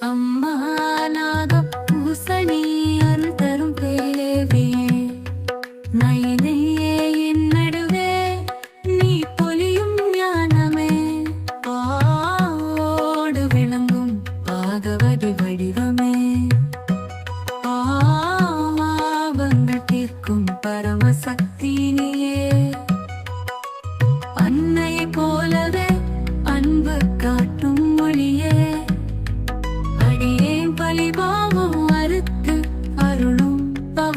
అమ్మా నాగ పూసనీ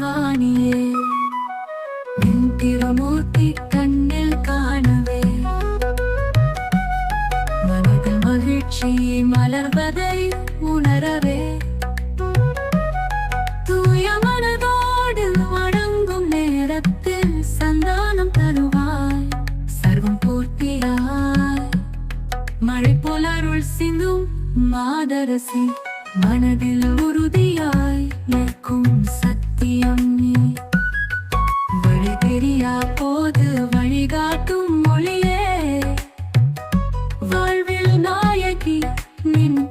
பவானியே நின் கண்ணில் காணவே. மனதில் மகிழ்ச்சி மலர்வதை உணரவே. தூய மனதோடு வணங்கும் நேரத்தில் சந்தானம் தருவாய். சர்வம் பூர்த்தியாய். மழை போல் அருள் சிந்தும் மாதரசி. மனதில் உறுதியாய் நிற்கும் சத் நீ வழி தெரியா போது வழிகாட்டும் மொழியே. வாழ்வில் நாயகி நின்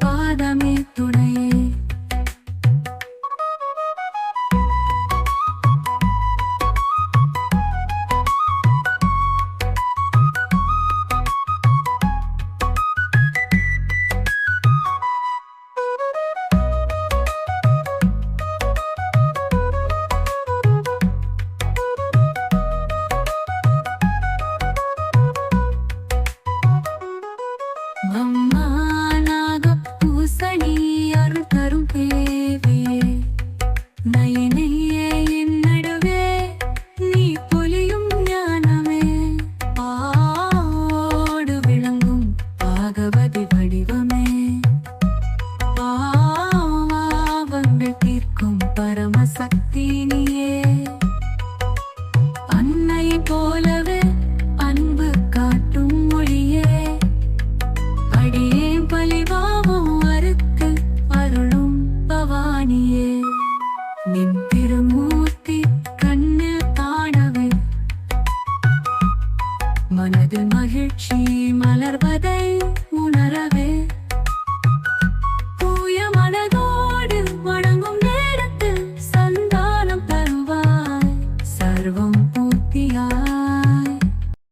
பத்தினியே அன்னை போலவே அன்பு காட்டும் மொழியே. அடியே பழிவாவும் அறுத்து அருளும் பவானியே. நின் திருமூர்த்தி கண்ணில் காணவே. மனது மகிழ்ச்சி மலர்வதை உணரவே.